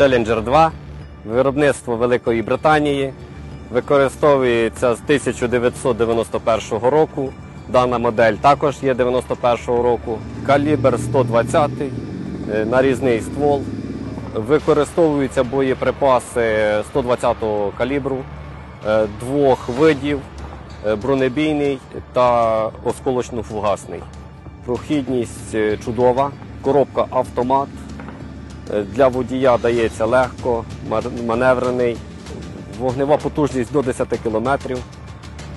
Challenger 2, виробництво Великої Британії. Використовується з 1991 року. Дана модель також є 91-го року. Калібр 120, е, нарізний ствол. Використовуються боєприпаси 120-го калібру, е, двох видів, е, бронебійний та осколочно-фугасний. Прохідність чудова, коробка автомат. Е, Для водія дається легко, маневрений. Вогнева потужність до 10 км.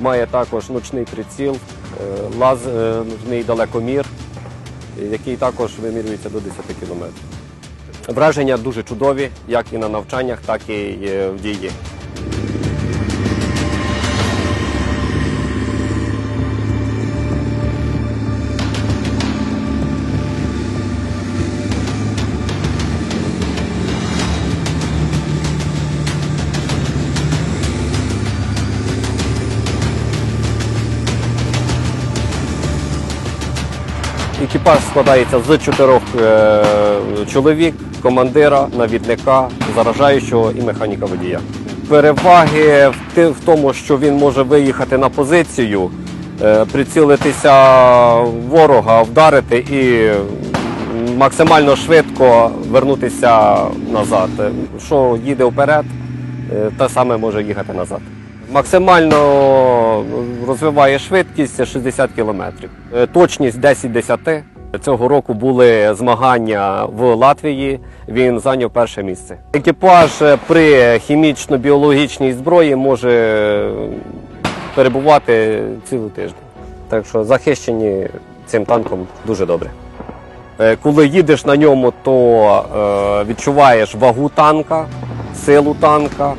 Має також ночний приціл, е, лазерний далекомір, який також вимірюється до 10 км. Враження дуже чудові, як і на навчаннях, так і е, в дії. Екіпаж складається з чотирьох е, чоловік, командира, навідника, заражаючого і механіка водія. Переваги в, тому, що він може виїхати на позицію, е, прицілитися ворога, вдарити і максимально швидко вернутися назад. Е, Що їде вперед, те саме може їхати назад. Максимально розвиває швидкість 60 км. Точність 10-10. Цього року були змагання в Латвії. Він зайняв перше місце. Екіпаж е, при хімічно-біологічній зброї може перебувати цілий тиждень. Так що захищені цим танком дуже добре. Е, Коли їдеш на ньому, то е, відчуваєш вагу танка, силу танка.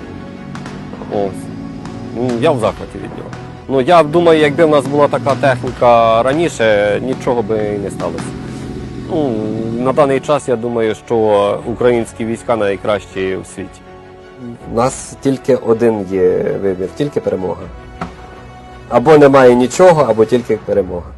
Ось. Ну, Я в захваті від нього. Ну я думаю, якби в нас була така техніка раніше, нічого би і не сталося. Ну, на даний час я думаю, що українські війська найкращі в світі. У нас тільки один є вибір, тільки перемога. Або немає нічого, або тільки перемога.